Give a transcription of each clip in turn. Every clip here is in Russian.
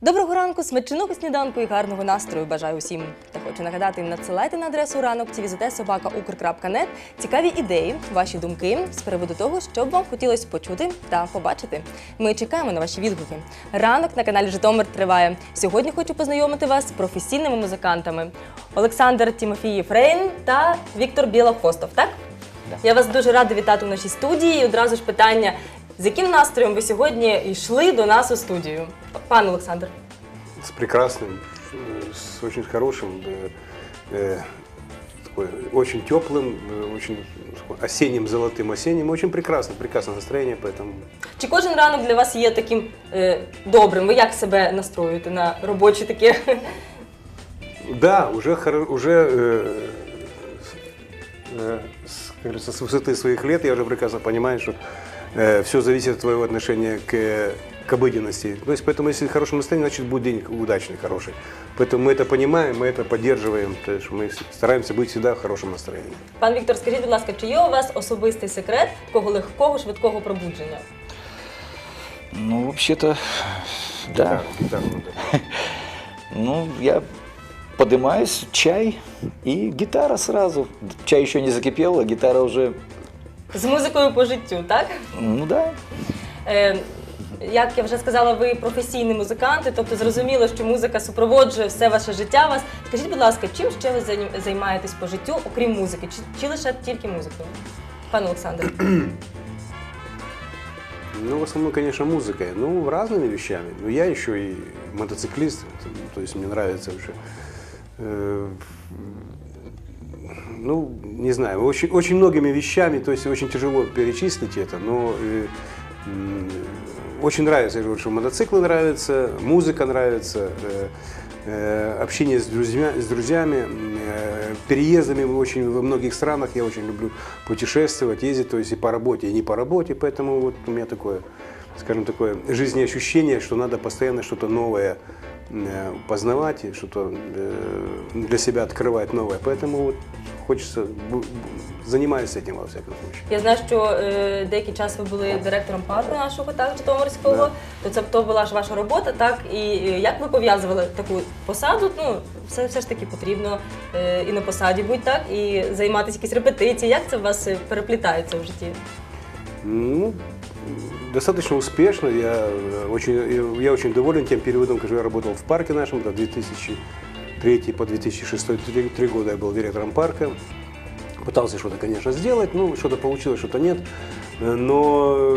Доброго ранку, смачного сніданку і гарного настрою бажаю усім. Та хочу нагадати, надсилайте на адресу ранок Укр.нет цікаві ідеї, ваші думки з приводу того, що б вам хотілося почути та побачити. Ми чекаємо на ваші відгуки. Ранок на каналі Житомир триває. Сьогодні хочу познайомити вас з професійними музикантами Олександр Тімофієв Рейн та Віктор Білохвостов. Так? Я вас дуже рада вітати у нашій студії. І одразу ж питання: з яким настроєм ви сьогодні йшли до нас у студію? Пан Олександр. С прекрасным, э, с очень хорошим, э, э, такой, очень теплым, э, очень такой осенним, золотым осенним. Очень прекрасно, прекрасное настроение, поэтому Чи кожен ранок для вас є таким е, добрим? Ви як себе настроюєте на робочі такі? да, уже, хоро- уже э, э, с, как говорится, с высоты своих лет я уже прекрасно понимаю, что все зависит от твоего отношения к, к обыденности. То есть, поэтому, если хорошее настроение, значит, будет день удачный, хороший. Поэтому мы это понимаем, мы это поддерживаем, то есть мы стараемся быть всегда в хорошем настроении. Пан Віктор, скажіть, будь ласка, чи є у вас особистий секрет такого легкого, швидкого пробудження? Ну, вообще-то, да. Да, да, да. Ну, я поднимаюсь, чай и гитара сразу. Чай еще не закипел, а гитара уже, З музикою по життю, так? ну да. Е, як я вже сказала, ви професійні музиканти, тобто зрозуміло, що музика супроводжує все ваше життя вас. Скажіть, будь ласка, чим ще ви займ- займаєтесь по життю, окрім музики? Чи, чи лише тільки музикою? Пан Олександр. Ну, в основном, конечно, музыкой. Ну, разными вещами. Но я еще и мотоциклист. т- То есть мне нравится вообще. э, Ну, не знаю, очень, очень многими вещами, то есть очень тяжело перечислить это, но э, м, очень нравится, я говорю, что мотоциклы нравятся, музыка нравится, э, э, общение с, друзья, с друзьями, э, переездами в очень, во многих странах. Я очень люблю путешествовать, ездить, то есть и по работе, и не по работе, поэтому вот у меня такое, скажем, такое жизнеощущение, что надо постоянно что-то новое э, познавать, и что-то э, для себя открывать новое, поэтому вот хочется, бу- бу- занимаюсь этим во всяком случае. Я знаю, що е, деякий час ви були директором парку нашого так, Житомирського. Да. То це то була ж ваша робота, так? І е, як ви пов'язували таку посаду? Ну, все, все ж таки потрібно е, і на посаді бути, так, і займатися якісь репетиції. Як це у вас е, переплітається в житті? Ну, достаточно успешно. Я э, очень, я очень доволен тем периодом, когда я работал в парке нашем, до 2003 по 2006, три, года я был директором парка. Пытался что-то, конечно, сделать, ну, что-то получилось, что-то нет. Э, Но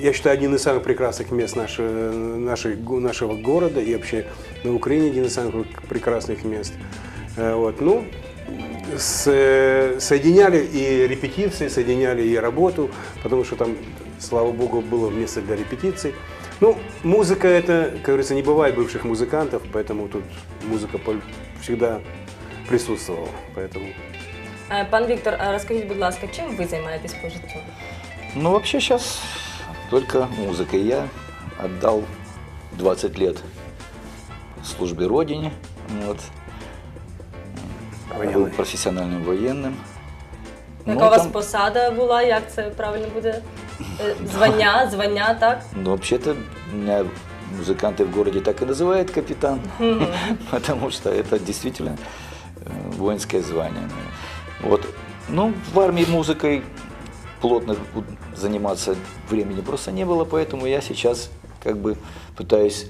я считаю, один из самых прекрасных мест наши- нашей, го- нашего города и вообще на Украине один из самых прекрасных мест. Э, Вот, ну, с- э, соединяли и репетиции, соединяли и работу, потому что там, слава богу, было место для репетиций. Ну, музыка это, как говорится, не бывает бывших музыкантов, поэтому тут музыка пол- всегда присутствовала. Поэтому Е, Пан Віктор, а розкажіть, будь ласка, чим ви займаєтесь по життю? Ну, вообще сейчас только музыкой. Я отдал 20 лет службе Родине, вот, Военной. был профессиональным военным. Яка Ну, у вас там- посада була? Як це правильно буде? Е, Звання, звання, так? Ну, вообще-то меня музыканты в городе так и называют капитан, потому что это действительно э, воинское звание. Вот. Ну, в армии музыкой плотно заниматься времени просто не было, поэтому я сейчас как бы пытаюсь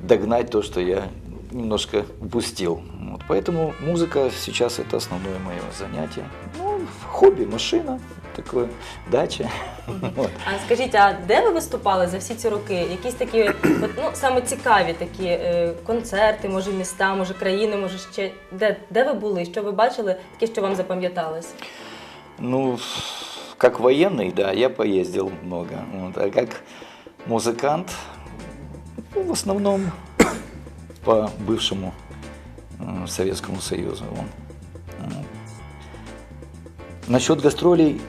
догнать то, что я немножко упустил. Вот. Поэтому музыка сейчас это основное мое занятие. Ну, хобби, машина, такое, дача. Вот. А скажіть, а де ви виступали за всі ці роки? Якісь такі, от, ну саме цікаві такі е, концерти, може міста, може країни, може ще де, де ви були? Що ви бачили, таке, що вам запам'яталось? Ну, как военный, да, я поездил много. Вот, а как музыкант, ну, в основном по бывшему э, Советскому Союзу. Вон. Вот. Насчет гастролей,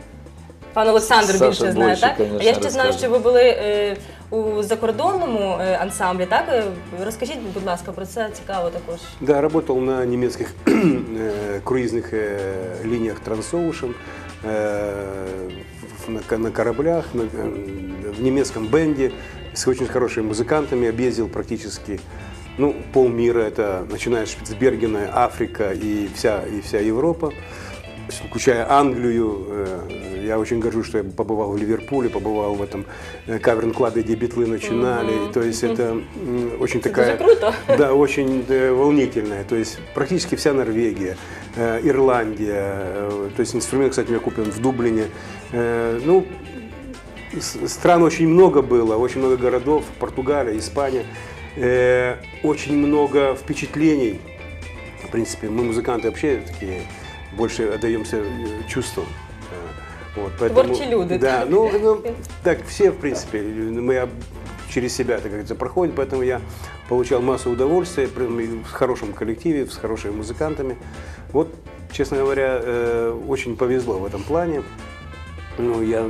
Пан Олександр Саша більше знає, більше, так? конечно, А я ще знаю, розкаже. що ви були е, у закордонному е, ансамблі, так? Е, Розкажіть, будь ласка, про це цікаво також. Да, работал на немецких э, круизных э, линиях Трансоушен, э, в- на, ка- на кораблях, на, э, в немецком бенде, с очень хорошими музыкантами, объездил практически ну, полмира, это начиная с Шпицбергена, Африка и вся, и вся Европа, включая Англию. Э, я очень горжусь, что я побывал в Ливерпуле, побывал в этом э, каверн-клабе, где битлы начинали. То есть это очень такая... дуже круто. Да, очень э, волнительная. То есть практически вся Норвегия, э, Ирландия. э, То есть инструмент, кстати, у меня куплен в Дублине. Э, Ну, стран очень много было, очень много городов, Португалия, Испания. Э, Очень много впечатлений. В принципе, мы музыканты вообще такие, больше отдаемся чувствам. Вот, поэтому- Творчі люди, Да, так. ну, ну, так все, в принципе, мы через себя, так говорится, проходим, поэтому я получал массу удовольствия в хорошем коллективе, с хорошими музыкантами. Вот, честно говоря, э, очень повезло в этом плане. Ну, я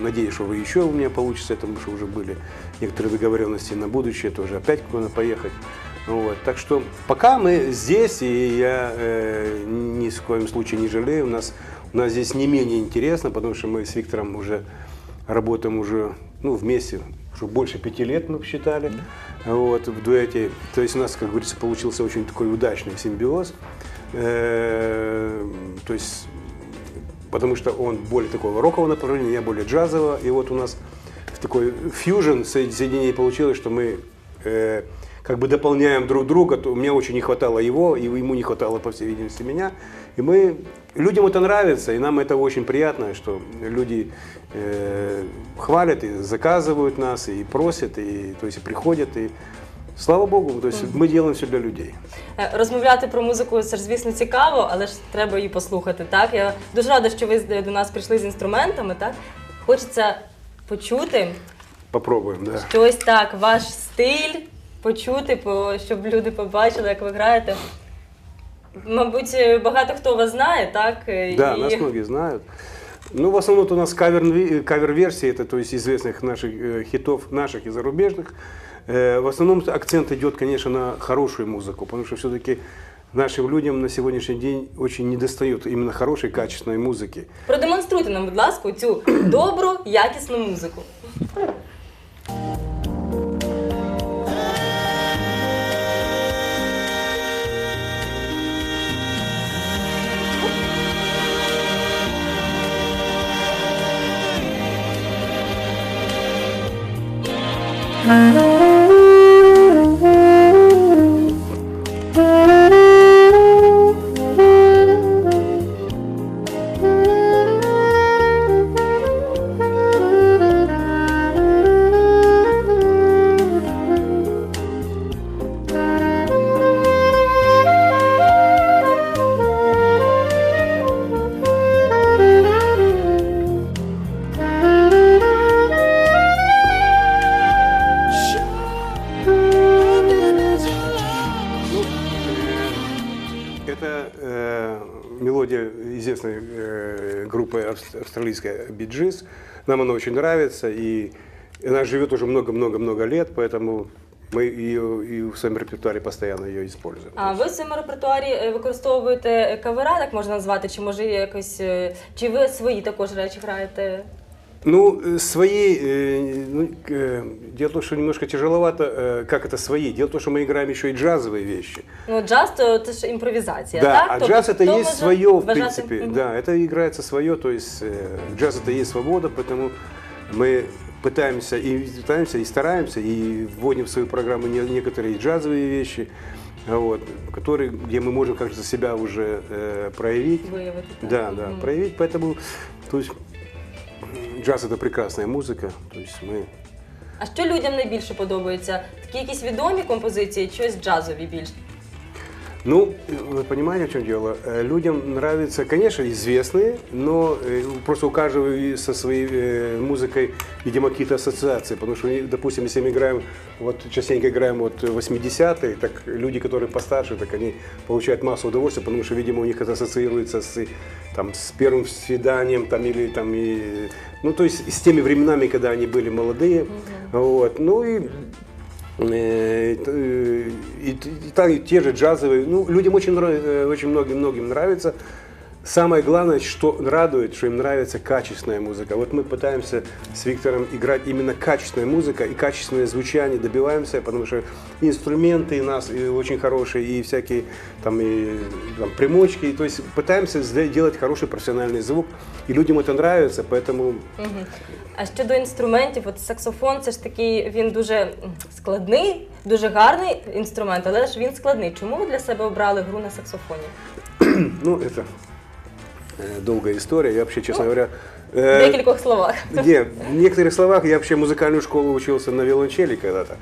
надеюсь, что вы еще у меня получится, потому что уже были некоторые договоренности на будущее, тоже опять куда-то поехать. Вот. Так что пока мы здесь, и я э, ни в коем случае не жалею, у нас, у нас здесь не менее интересно, потому что мы с Виктором уже работаем уже ну, вместе, уже больше пяти лет мы считали, вот, в дуэте. То есть у нас, как говорится, получился очень такой удачный симбиоз. Э, то есть потому что он более такого рокового направления, я более джазового. И вот у нас такой фьюжн соединение получилось, что мы э, как бы дополняем друг друга. То мне очень не хватало его, и ему не хватало, по всей видимости, меня. И мы людям это нравится, и нам это очень приятно, что люди э, хвалят и заказывают нас, и просят, и то есть и приходят, и слава Богу, то есть мы делаем все для людей. Е, Розмовляти про музику це ж звісно цікаво, але ж треба її послухати. Так я дуже рада, що ви з- до нас прийшли з інструментами. Так хочеться почути Попробуем, да. щось так, ваш стиль, почути, по- щоб люди побачили, як ви граєте. Мабуть, е, багато хто вас знає, так е, Да, і нас многие знают. Ну, в основном у нас кавер- кавер-версии, это то есть известных наших э, хитов, наших и зарубежных. Э, в основном акцент идет, конечно, на хорошую музыку, потому что все-таки нашим людям на сегодняшний день очень недостает именно хорошей, качественной музыки. продемонструйте нам, будь ласка, цю добру, якісну музику. Это мелодия известной э, группы авс- австралийской Биджис. Нам она очень нравится, и она живет уже много-много-много лет, поэтому мы ее и в своем репертуаре постоянно ее используем. А ви в своєму репертуарі е, використовуєте кавера, так можна назвати, чи може якось, е, чи ви свої також речі граєте? Ну, э, свои, э, ну, э, дело в том, что немножко тяжеловато, э, как это свои. Дело в том, что мы играем еще и джазовые вещи. Ну, джаз то це ж імпровізація, Да, так? а Тобто, джаз это хто есть може свое, в вважати- принципе. Мгм. Да, это играется свое, то есть э, джаз это есть свобода, поэтому мы пытаемся и пытаемся и стараемся и вводим в свою программу не- некоторые джазовые вещи, вот, которые, где мы можем как-то себя уже э, проявить. Виявити, так. Да, да, Мгм. проявить, поэтому, то есть м, джаз это прекрасная музыка, то есть мы А що людям найбільше подобається? Такі якісь відомі композиції, чи ось джазові більш? Ну, вы понимаете, в чем дело? Э, Людям нравятся, конечно, известные, но э, просто у каждого со своей э, музыкой, видимо, какие-то ассоциации. Потому что, допустим, если мы играем, вот частенько играем вот 80-е, так люди, которые постарше, так они получают массу удовольствия, потому что, видимо, у них это ассоциируется с, там, с первым свиданием, там, или там, и, ну, то есть с теми временами, когда они были молодые. Вот. Ну и Э, э, И, т- и так, и те же джазовые. Ну, людям очень, э, очень многим, многим нравится. самое главное, что радует, что им нравится качественная музыка. Вот мы пытаемся с Виктором играть именно качественная музыка и качественное звучание добиваемся, потому что инструменты у нас и очень хорошие, и всякие там, и, там примочки. То есть пытаемся сделать- делать хороший профессиональный звук, и людям это нравится, поэтому А щодо інструментів, от саксофон це ж такий, він дуже м, складний, дуже гарний інструмент, але ж він складний. Чому ви для себе обрали гру на саксофоні? ну, это э, долгая история. Я вообще, честно говоря, В э, декількох словах. Не, в некоторых словах я вообще музыкальную школу учился на виолончели когда-то.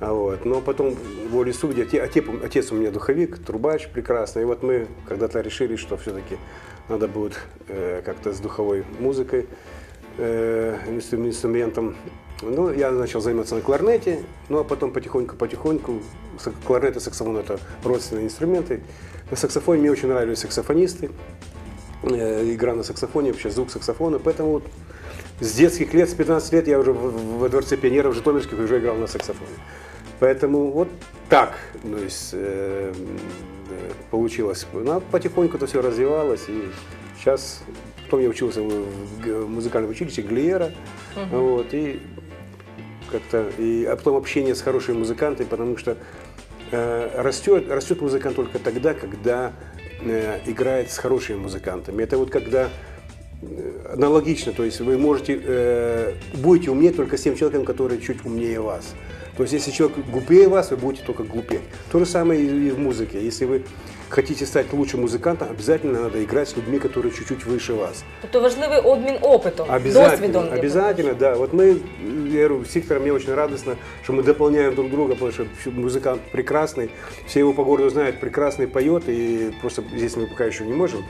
А Вот. Но потом волей судьи, оте- отец, отец у меня духовик, трубач прекрасный. И вот мы когда-то решили, что все-таки надо будет э, как-то с духовой музыкой, э, инстру- инструментом. Ну, я начал заниматься на кларнете, ну а потом потихоньку-потихоньку, кларнет и саксофон это родственные инструменты. На саксофоне мне очень нравились саксофонисты, э, игра на саксофоне, вообще звук саксофона. Поэтому вот с детских лет, с 15 лет я уже во Дворце пионеров Житомирских уже играл на саксофоне. Поэтому вот так то есть, э, э, получилось. Ну, а потихоньку это все развивалось. И сейчас, потом я учился в, музыкальном училище Глиера. Вот, и как-то, и, а потом общение с хорошими музыкантами, потому что э, растет, растет музыкант только тогда, когда э, играет с хорошими музыкантами. Это вот когда э, аналогично, то есть вы можете, э, будете умнее только с тем человеком, который чуть умнее вас. То есть если человек глупее вас, вы будете только глупее. То же самое и в музыке. Если вы хотите стать лучшим музыкантом, обязательно надо играть с людьми, которые чуть-чуть выше вас. Тобто важливий обмін опитом, Обязательно, я обязательно, да. Вот мы, я говорю, с Виктором мне очень радостно, что мы дополняем друг друга, потому что музыкант прекрасный, все его по городу знают, прекрасный поет, и просто здесь мы пока еще не можем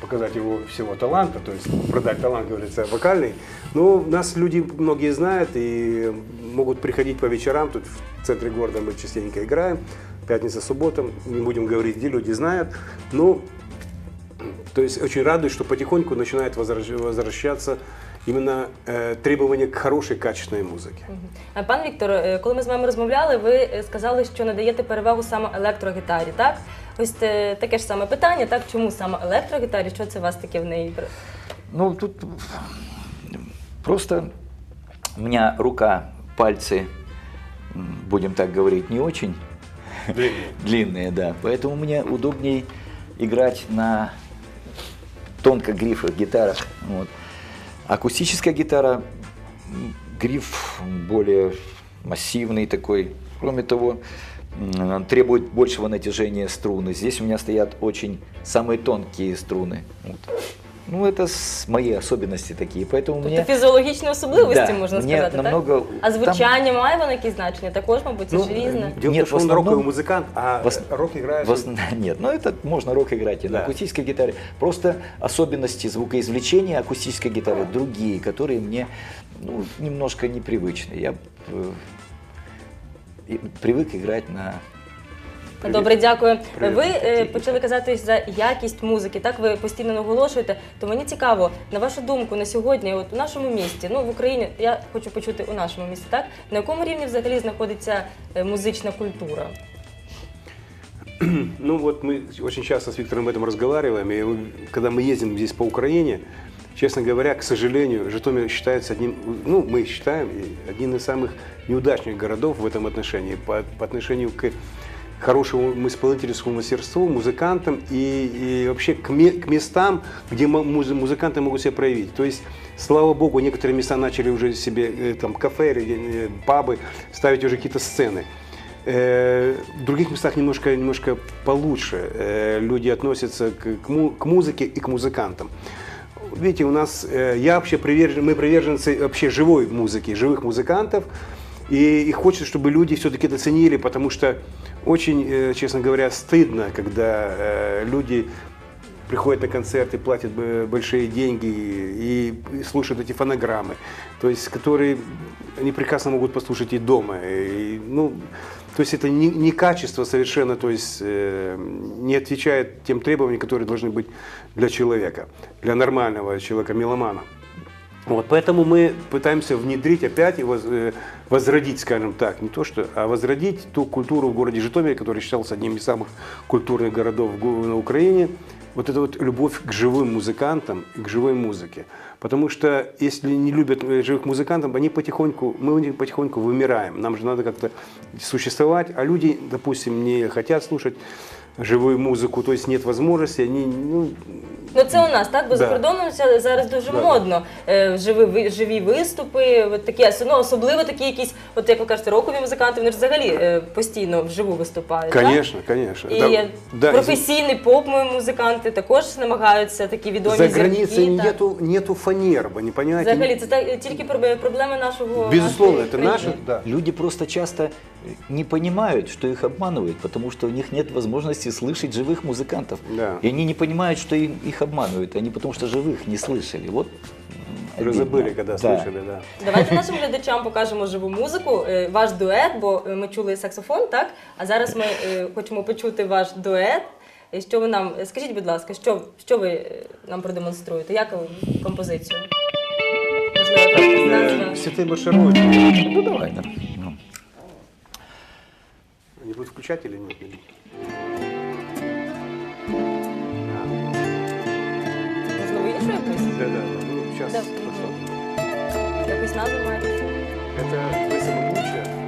показать его всего таланта, то есть продать талант, говорится, вокальный. Но нас люди многие знают и могут приходить по вечерам, тут в центре города мы частенько играем, пятница, суббота, не будем говорить, где люди знают, но то есть очень радует, что потихоньку начинает возвращ- возвращаться именно э, требования к хорошей, качественной музыке. А, Пан Віктор, е, коли ми з вами розмовляли, ви е, сказали, що надаєте перевагу саме електрогітарі, так? Ось е, таке ж саме питання, так? Чому саме електрогітарі? Що це у вас таке в неї? Ну, тут просто у меня рука, пальцы, м, будем так говорить, не очень длинные, да. Поэтому мне удобней играть на тонкогрифовых гитарах. Вот. Акустическая гитара, м, гриф более массивный такой. Кроме того, м, требует большего натяжения струны. Здесь у меня стоят очень самые тонкие струны. Вот. Ну, это с мои особенности такие. Поэтому Тобто мне... фізіологічні особливості, Да, можна мені сказати, намного- так? А звучання має воно якісь значення? Також, мабуть, це Ну, ж різне. Дело Нет, в том, в что он основном- роковый музыкант, а в ос- рок играет... В основ- Нет, ну это можно рок играть и на Да. акустической гитаре. Просто особенности звукоизвлечения акустической гитары другие, которые мне ну, немножко непривычны. Я э, и- привык играть на Добре, дякую. Привіт. Ви е, почали казати за якість музики. Так ви постійно наголошуєте. То мені цікаво, на вашу думку, на сьогодні, от у нашому місті, ну в Україні, я хочу почути у нашому місті, так на якому рівні взагалі знаходиться е, музична культура? Ну вот мы очень часто с Виктором об этом разговариваем, и вы- когда мы ездим здесь по Украине, Честно говоря, к сожалению, Житомир считается одним, ну мы считаем, одним из самых неудачных городов в этом отношении, по, по отношению к хорошему исполнительскому мастерству, музыкантам и, и вообще к, ме- к местам, где музыканты могут себя проявить. То есть, слава богу, некоторые места начали уже себе, э, там, кафе или э, пабы ставить уже какие-то сцены. Э, В других местах немножко, немножко получше люди относятся к, к музыке и к музыкантам. Видите, у нас, э, я вообще привержен, мы приверженцы вообще живой музыки, живых музыкантов. И, и хочется, чтобы люди все-таки это ценили, потому что очень, э, честно говоря, стыдно, когда э, люди приходят на концерты, платят большие деньги и, слушают эти фонограммы, то есть которые они прекрасно могут послушать и дома. И, ну, то есть это не, не качество совершенно, то есть э, не отвечает тем требованиям, которые должны быть для человека, для нормального человека, меломана. Вот, поэтому мы пытаемся внедрить опять и воз- э, возродить, скажем так, не то что, а возродить ту культуру в городе Житомире, который считался одним из самых культурных городов на Украине. Вот это вот любовь к живым музыкантам и к живой музыке. Потому что если не любят э, живых музыкантов, они потихоньку, мы потихоньку вымираем. Нам же надо как-то существовать, а люди, допустим, не хотят слушать живую музыку, то есть нет возможности, они, ну, Ну це у нас, так? Бо за Да. кордоном це зараз дуже Да. модно. Е, живі, ви- живі виступи, от такі, ну, особливо такі якісь, от як ви кажете, рокові музиканти, вони ж взагалі е, постійно вживу виступають. так? конечно, конечно. І Да, да, професійні поп-музиканти також намагаються такі відомі За зірки, границей так. нету, нету фанербы, не понимаете? Взагалі, це так, тільки проб- проблеми нашого Безусловно, нашої это країни. наше, да. Люди просто часто не понимают, что их обманывают, потому что у них нет возможности слышать живых музыкантов. Да. И они не понимают, что им- их обманывают. Они потому что живых не слышали. Вот м, Уже обидно. забыли, когда Да. слышали, да. Давайте нашим глядачам покажемо живу музику, е, ваш дует, бо е, ми чули саксофон, так? А зараз ми е, хочемо почути ваш дует. Е, Що ви нам скажіть, будь ласка, що, що ви е, нам продемонструєте? Як ви композицію? Можливо, якась назва? Э, Святые маршировки. Ну давай, да. Ну. Они будут включать или нет? Іншу якусь? Да, да, ну сейчас. Да. посмотрим. Якусь назву маєте? Это «Вы самая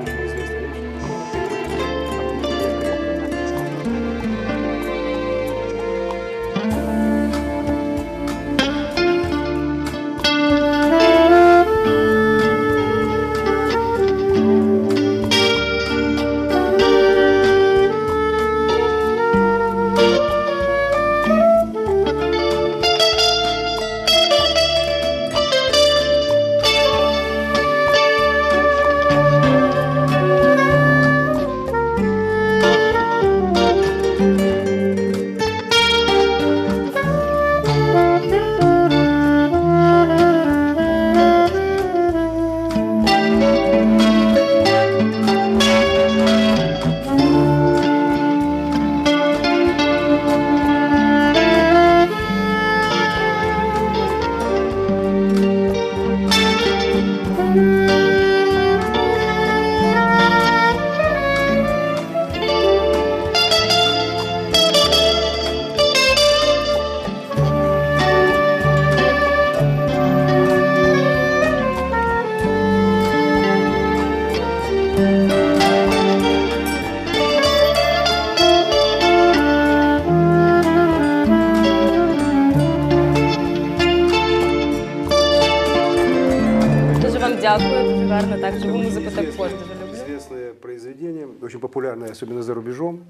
дякую, дуже гарно. Так, живу музику також Известное- дуже люблю. Известное произведение, очень популярное, особенно за рубежом.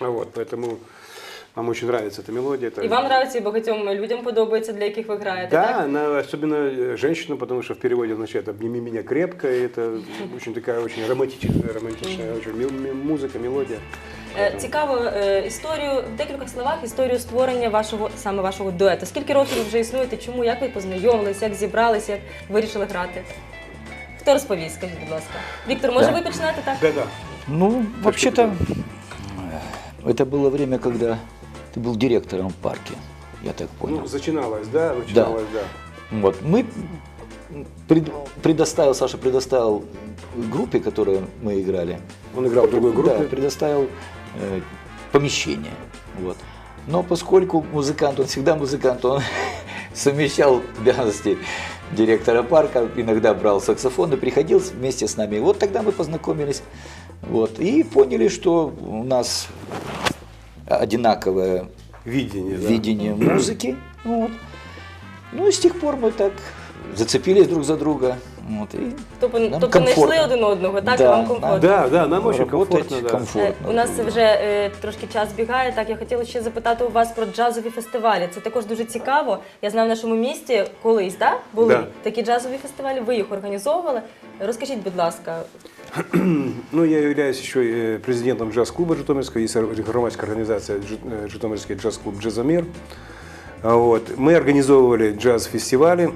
А Вот, поэтому нам очень нравится эта мелодия. Это- І вам нравиться, і багатьом людям подобається, для яких ви граєте, Да, так? она особенно э, женщина, потому что в переводе означает «обними меня крепко», и это очень такая очень романтичная, романтичная очень мел- м- музыка, мелодия. Е, Цікаво е, історію в декількох словах, історію створення вашого саме вашого дуету. Скільки років ви вже існуєте? Чому як ви познайомилися, як зібралися, як вирішили грати? Хто розповість, скажіть, будь ласка. Віктор, може Да. ви почнете так? Да-да. Ну, вообще-то, э, это было время, когда ты был директором в парке, я так понял. Ну, зачиналось, да, начиналось, да. Вот. Мы пред- предоставил, Саша предоставил группе, которую мы играли, Он играл в другой группе. да, предоставил э, помещение. Вот. Но поскольку музыкант, он всегда музыкант, он совмещал обязанности директора парка, иногда брал саксофон и приходил вместе с нами. Вот тогда мы познакомились вот, и поняли, что у нас одинаковое Видение, да. видение музыки. Вот. Ну и с тех пор мы так зацепились друг за друга. Вот, и Тобто, нам тобто знайшли комфортно. один одного, так? Да, і вам нам- комфортно. Да, да, нам очень работать комфортно, да. Е, комфортно. У нас вже е, трошки час бігає. Так, я хотіла ще запитати у вас про джазові фестивалі. Це також дуже цікаво. Я знаю, в нашому місті колись да, були Да. такі джазові фестивалі. Ви їх організовували. Розкажіть, будь ласка, Ну, я являюсь еще э, президентом джаз-клуба Житомирского, есть ор- громадская организация Жи- э, Житомирский джаз-клуб «Джазомир». А Вот. Мы организовывали джаз-фестивали,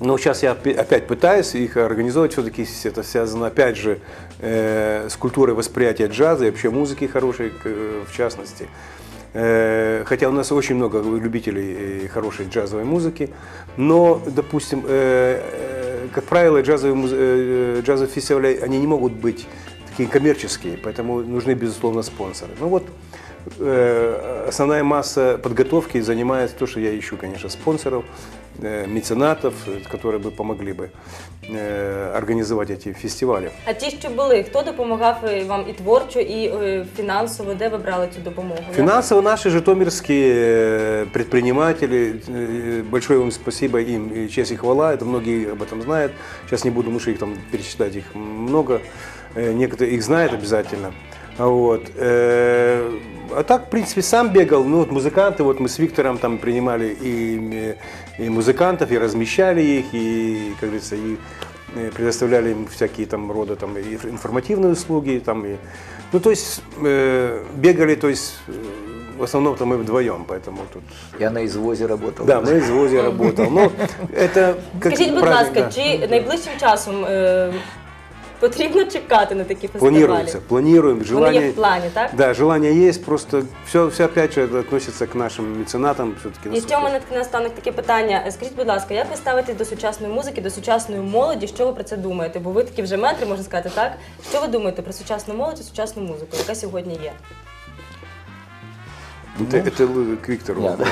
Но сейчас я опять пытаюсь их организовать, все-таки это связано опять же э, с культурой восприятия джаза и вообще музыки хорошей, в частности. Э, Хотя у нас очень много любителей э, хорошей джазовой музыки, но, допустим, как правило, джазовые, джазовые фестивали, они не могут быть такие коммерческие, поэтому нужны, безусловно, спонсоры. Ну вот, основная масса подготовки занимает то, что я ищу, конечно, спонсоров, э, меценатов, э, которые бы помогли бы э, организовать эти фестивали. А ті, що були, хто допомагав е, вам і творчо, і е, фінансово, де ви брали цю допомогу? Як? Финансово наши житомирские э, предприниматели, э, большое им спасибо им, и честь и хвала, это многие об этом знают. Сейчас не буду, потому что их там перечислять их много, Э, некоторые их знают обязательно. А Вот. э, А так, в принципе, сам бегал, ну вот музыканты, вот мы с Виктором там принимали и, э, и музыкантов, и размещали их, и, как говорится, и э, предоставляли им всякие там рода там и информативные услуги, там и, ну то есть э, бегали, то есть э, в основном-то мы вдвоем, поэтому тут. Я на извозе работал. Да, на извозе работал. Но это как Скажіть, будь ласка, да. чи найближчим часом е, потрібно чекати на такі фестивалі? Планируется, планируем, Вони желание. є в плані, так? Да, желание есть, просто все, все опять же это относится к нашим меценатам все-таки. І ще у мене таке наостанок таке питання. Е, Скажіть, будь ласка, як ви ставитесь до сучасної музики, до сучасної молоді? Що ви про це думаєте? Бо ви такі вже метри, можна сказати, так? Що ви думаєте про сучасну молодь і сучасну музику, яка сьогодні є? Это, это вы к Виктору. Я, да.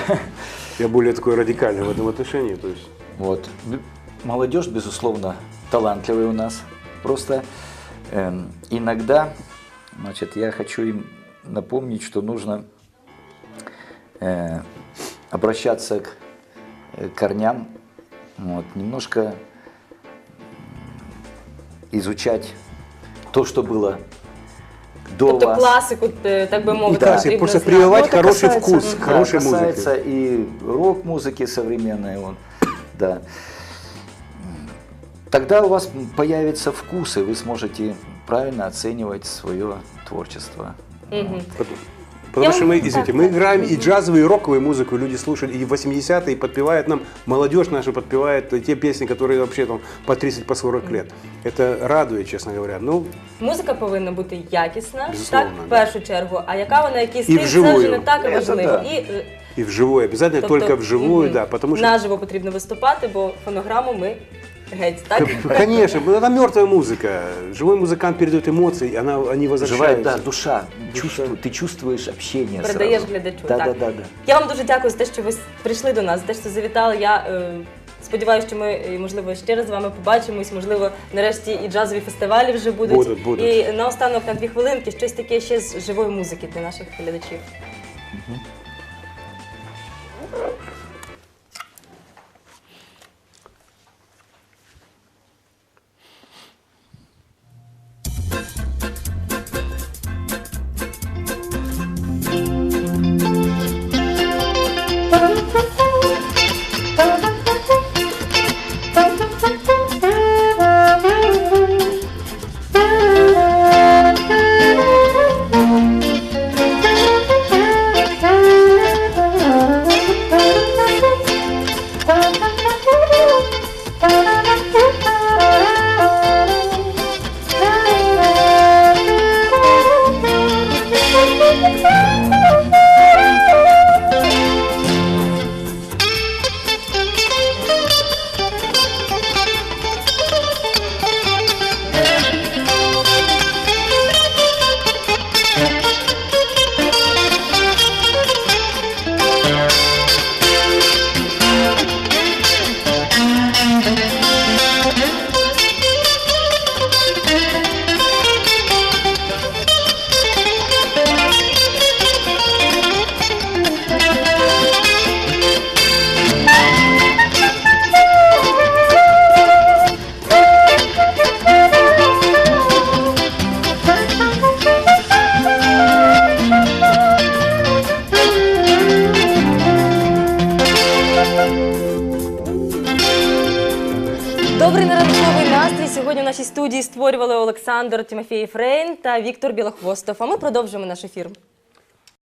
Я более такой радикальный в этом отношении. То есть. Вот. Б- Молодежь, безусловно, талантливая у нас. Просто эм, иногда, значит, я хочу им напомнить, что нужно э, обращаться к э, корням, вот, немножко изучать то, что было до Тобто вас. класику, е, так би мовити, Да, потрібно просто прививать Ну, хороший касается, вкус, да, хорошей касается музыки. и рок-музыки современной, вот, да. Тогда у вас появится вкус, и вы сможете правильно оценивать свое творчество. Мгм. Потому, потому Я что вам- мы, извините, так, мы так. играем и джазовую, и роковую музыку, люди слушают, и 80-е, и подпевает нам, молодежь наша подпевает те песни, которые вообще там по 30, по 40 лет. Это радует, честно говоря. Ну, Музика повинна бути якісна, Безусловно, так, в да. першу чергу. А яка вона, який стиль, це вживую. вже не так і Це важливо. да. І, е, и вживую, обязательно тобто, только вживую, мгм, да, потому что... Наживо потрібно виступати, бо фонограму ми геть, так? Конечно, ну, это мертвая музыка. Живой музыкант передает эмоции, она, они Живая, возвращаются. да, душа, чувству, ты чувствуешь общение Передаєш сразу. глядачу. Да, так. да, да, да. Я вам дуже дякую за те, що ви прийшли до нас, за те, що завітали. Я е, сподіваюся, що ми, е, можливо, ще раз з вами побачимось. Можливо, нарешті і джазові фестивалі вже будуть. Будуть, будуть. І наостанок на дві хвилинки щось таке ще з живої музики для наших глядачів. Олександр Тимофєєв Рейн та Віктор Білохвостов. А ми продовжуємо наш ефір.